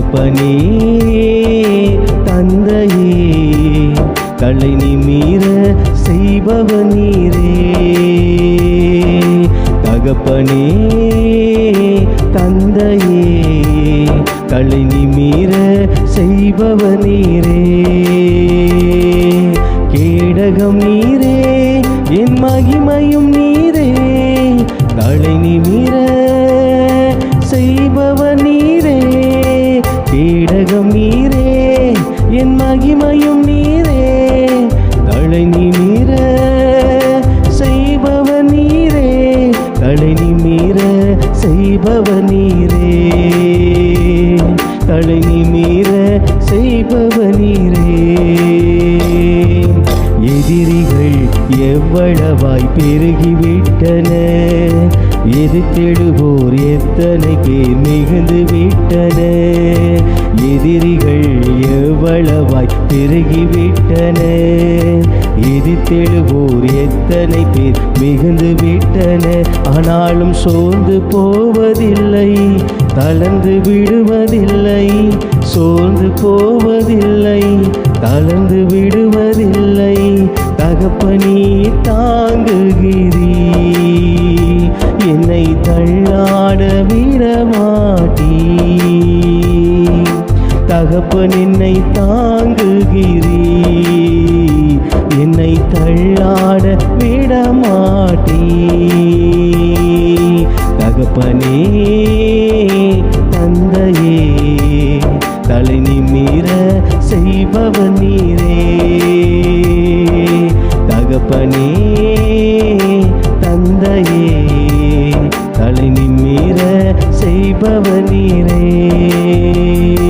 தகப்பனே தந்தையே தலை நிமீற செய்பவ நீரே தகப்பனே தந்தையே தலை நிமீற செய்பவ நீரே கேடகம் நீரே என் மகிமையும் நீரே. தலை நிமிர செய்பவ நீரே. தலை மீற செய்பவ நீரே. எதிரிகள் எவ்வளவாய் பெருகிவிட்டன. எதிர்த்தெழுவோர் எத்தனை பேர் மிகுந்து விட்டன? எதிரிகள் எவ்வளவாய் பெருகிவிட்டன எதிர்த்தெழுவோர் எத்தனை பேர் மிகுந்து விட்டன? ஆனாலும் சோர்ந்து போவதில்லை தளர்ந்து விடுவதில்லை சோர்ந்து போவதில்லை தளர்ந்து விடுவதில்லை. தகப்பனி தாங்குகிறேன் என்னை விடமாட்டி. தகப்ப தகப்பன் என்னை தாங்குகிறீ. என்னை தள்ளாட விடமாட்டி. தகப்பனே தந்தையே தலை நிமிர செய்பவ நீரே. தகப்பனே அளிப்பவ நீரே.